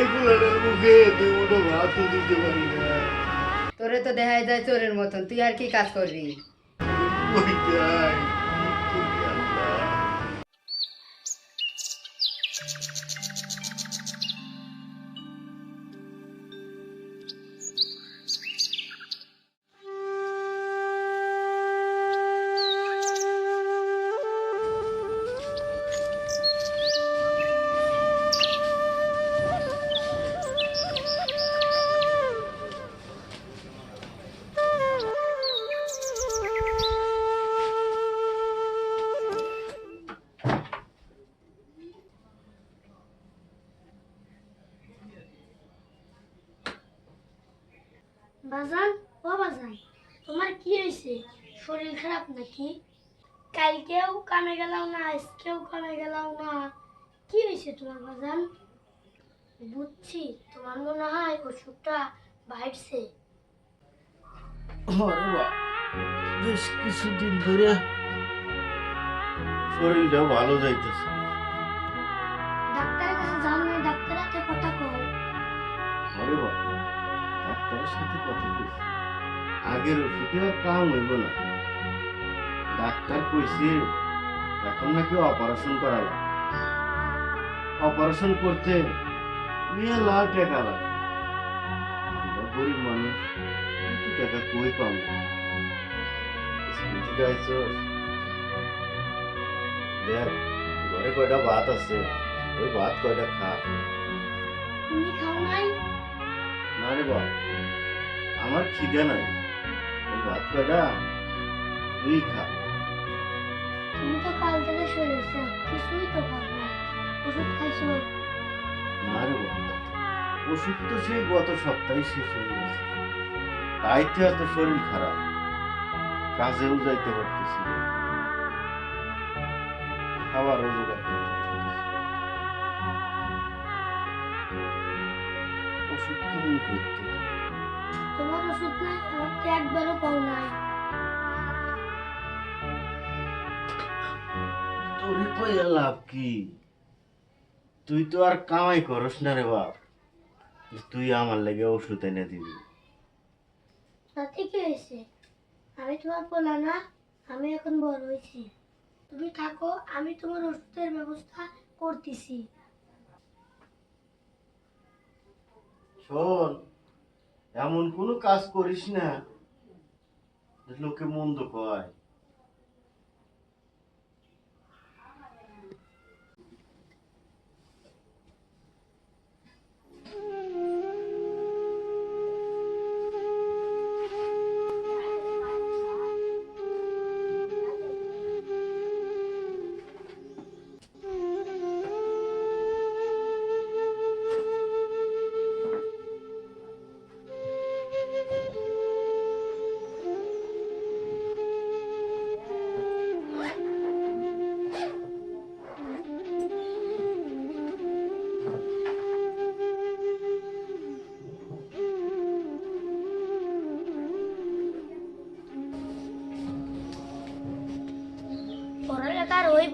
এই পোলাটার মুখে তুই ওটা ভাতও দিতে পারি না। তোরে তো দেখা যায় চোরের মতন তুই আর কি কাজ করবি? বাজান ও বাজান তোমার কি হয়েছে? শরীর খারাপ নাকি? কালকেও কামে গেলাম না, আজকেও কামে গেলাম না। কি হয়েছে তোমার বাজান বুঝছি, তোমার মনে হয় ওষুধটা বাইরছে বেশ কিছুদিন ধরে শরীরটা ভালো যাইতেছে। ডাক্তারের সাথে কথা কইছি। আগের ওষুধে কাম হইব না। ডাক্তার কইছে, এখন নাকি অপারেশন করা অপারেশন করতে নিয়ে লাখ টাকা আমরা গরিব মানুষ, এত টাকা কই পাবো? দেখ, ঘরে কয়টা ভাত আছে, ওই ভাত কয়টা খা। তুমি খাও নাই? না রে বাপ আমার খিদে নাই। ভাত কয়টা তুই খা। তুমি তো কাল থেকে শরীরছে কিছুই তো খাও না। ওষুধ খাইছো? না রে বাপ ওষুধ তো সেই গত সপ্তাহে শেষ হয়ে গেছে। তাই তো এত শরীর খারাপ। কাজেও যাইতে পারতেছি। খাবারও জোগাড় করতে। তোমার ওষুধ নাই আমার একবারও নাই। তোরে কইয়া লাভ কি? তুই তো আর কামাই করস না রে বাপ। তুই আমার লেগে ওষুধ এনে দিবি। তাতে কি হয়েছে। আমি তোমার পোলা না আমি এখন বড় হয়েছি। তুমি থাকো আমি তোমার ওষুধের ব্যবস্থা করতেছি। শোন এমন কোনো কাজ করিস না লোকে মন্দ কয়।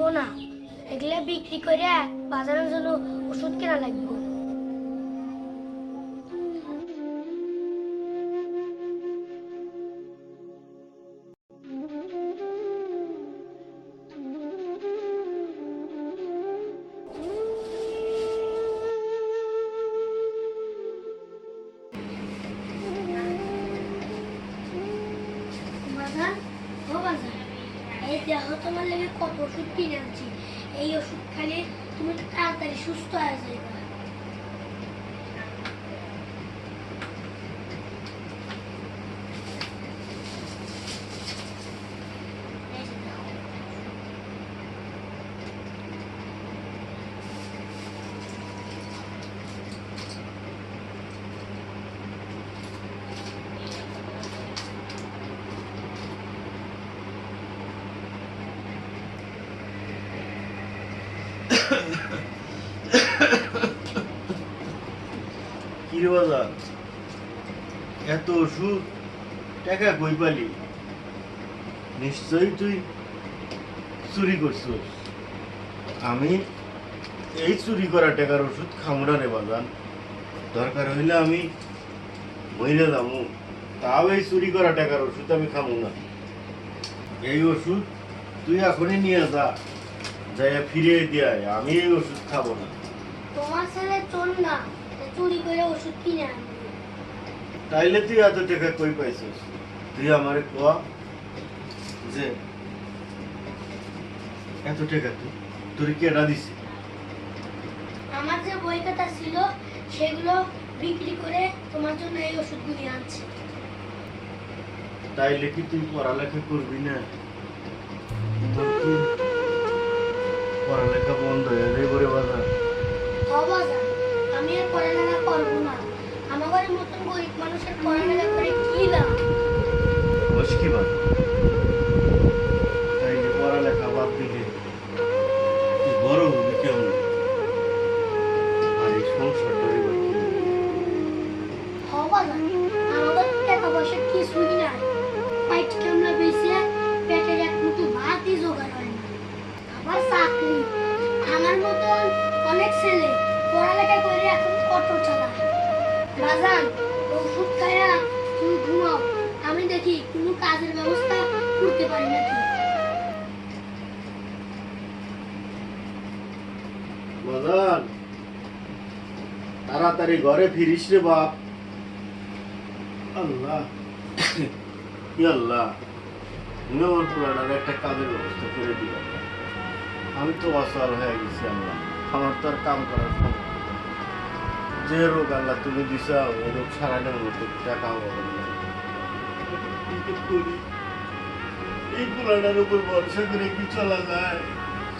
না। এগুলো বিক্রি করে বাজারের জন্য ওষুধ কেনা লাগবে। কত ওষুধ কিনে আনছি। এই ওষুধ খেলে তুমি তাড়াতাড়ি সুস্থ হয়ে যাবে এই যে দেখো। কি বাজার? এত ওষুধ টাকা কই পালি? নিশ্চয়ই তুই চুরি করছিস। আমি এই চুরি করা টাকার ওষুধ খামড়া রে বাজান। দরকার হইলে আমি মহিলা যাব। তাও এই চুরি করা টাকার ওষুধ আমি খাব না। এই ওষুধ তুই এখনই নিয়ে যা। যাইয়া ফিরে দিয়ে। আমি এই ওষুধ খাব না। তোমার ছেলে চোর না চুরি করে ওষুধ কিনে আনবে তাইলে তুই এত টাকা কই পাইছিস? তুই আমারে কোয়া যে এত টাকা তুই তোর কেডা দিছে? আমার যে বই খাতা ছিল সেগুলো বিক্রি করে তোমার জন্য এই ওষুধগুলি আনছি। তাইলে কি তুই পড়ালেখা করবি না? তোর কি পড়ালেখা বন্ধ হয়ে যাবে রে বাজার। আমি আর পড়ালেখা করব না। আমার মতন গরিব মানুষের পড়ালেখা করে কি লাভ? বস বাজান ওষুধ খায়া তুমি ঘুমাও। আমি দেখি কোনো কাজের ব্যবস্থা করতে পারি নাকি। বাজান তাড়াতাড়ি ঘরে ফিরিস রে বাপ। আল্লাহ আল্লাহ, তুমি আমার একটা কাজের ব্যবস্থা করে আমি তো অসহায় হয়ে গেছি, আল্লাহ। আমার তো আর কাম করার নেই। যে রোগ আল্লাহ তুমি দিছাও এই রোগ সারানোর মতো টাকা হবে। না? এই পুরাটার উপর ভরসা করে কি চলা যায়?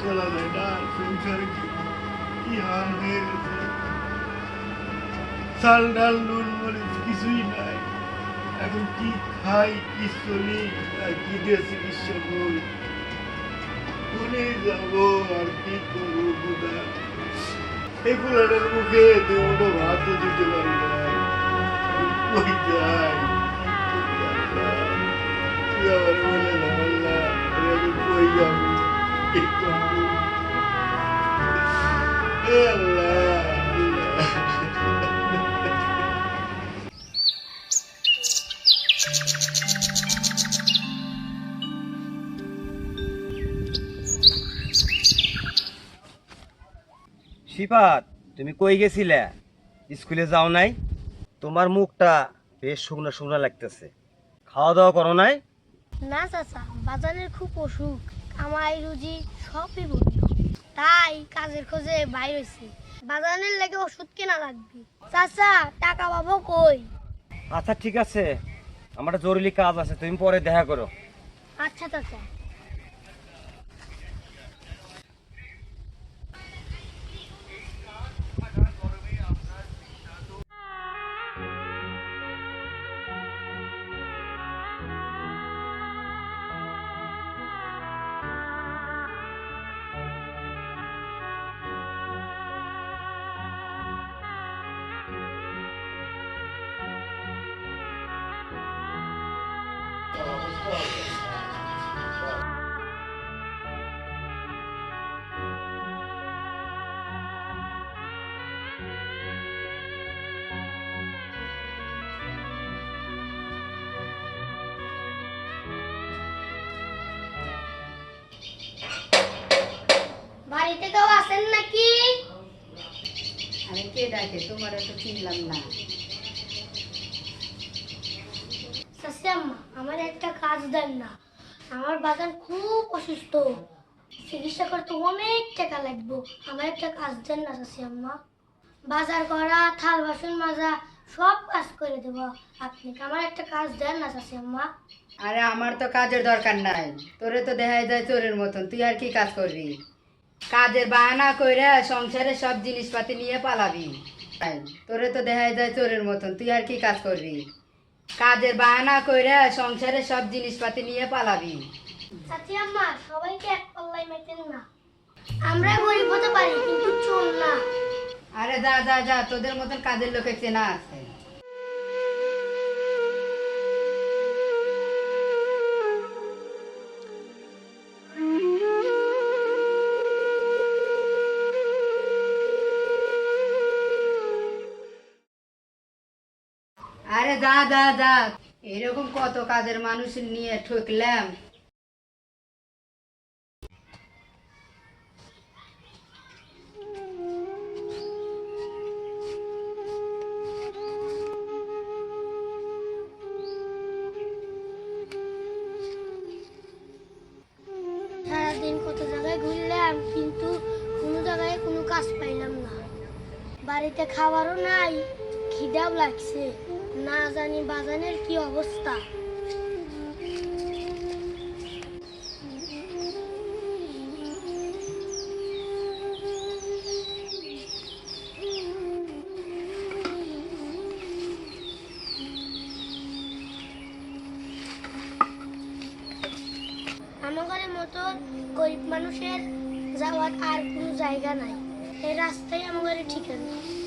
চলা যায় না, সংসারে কি কি হাল হয়ে গেছে? চাল ডাল, নুন, মরিচ কিছুই নাই। এখন কি খাই, কি চলি, আর কি দিয়ে চিকিৎসা করি কোনে যাব আর কি করব বুধা এই পুরাটার মুখে দুটো ভাতও দিতে পারি না কই যাই কি করি আল্লাহ? তুই আমার বলে না আল্লাহ আমি এখন কই যাব কি করব এ আল্লাহ আল্লাহ শিপাত তুমি কই গেছিলে? স্কুলে যাও নাই? তোমার মুখটা বেশ শুকনো শুকনো লাগতেছে। খাওয়া দাওয়া করো নাই? না চাচা বাজারের খুব অসুখ। কামাই রুজি সবই বন্ধ তাই কাজের খোঁজে বাইর হয়েছি। বাজারের লেগে ওষুধ কেনা লাগবে। চাচা টাকা পাবো কই? আচ্ছা ঠিক আছে। আমার জরুরি কাজ আছে তুমি পরে দেখা করো। আচ্ছা চাচা। বাড়িতে কেউ আসেন নাকি? আমি কে ডাকে? তোমার তো চিনলাম না। চাচি আম্মা, আমার একটা কাজ দেন না। আমার বাগান খুব অসুস্থ। চিকিৎসা করতে অনেক টাকা লাগবে। আমার একটা কাজ দেন না, চাচি আম্মা। বাজার করা, থাল বাসন মাজা, সব কাজ করে দেব। আপনি আমার একটা কাজ দেন না, চাচি আম্মা? আরে, আমার তো কাজের দরকার নাই। তোরে তো দেখা যায় চোরের মতন। তুই আর কি কাজ করবি? কাজের বাহানা কইরা সংসারে সব জিনিসপাতি নিয়ে পালাবি। তোরে তো দেখা যায় চোরের মতন। তুই আর কি কাজ করবি? কাজের বাহানা কইরা সংসারে সব জিনিসপাতি নিয়ে পালাবি। চাচি আম্মা সবাইকে এক পাল্লাই মেটেন না। আমরা গরিব হতে পারি কিন্তু চোর না। আরে যা যা যা তোদের মতন কাজের লোকের চেনা আছে। যা যা এরকম কত কাজের মানুষ নিয়ে ঠকলাম। সারাদিন কত জায়গায় ঘুরলাম, কিন্তু কোনো জায়গায় কোনো কাজ পাইলাম না। বাড়িতে খাবারও নাই, খিদাও লাগছে। না জানি বাগানের কি অবস্থা। আমাদের মতো গরিব মানুষের যাওয়ার আর কোনো জায়গা নাই। এই রাস্তাই আমাদের ঠিকানা।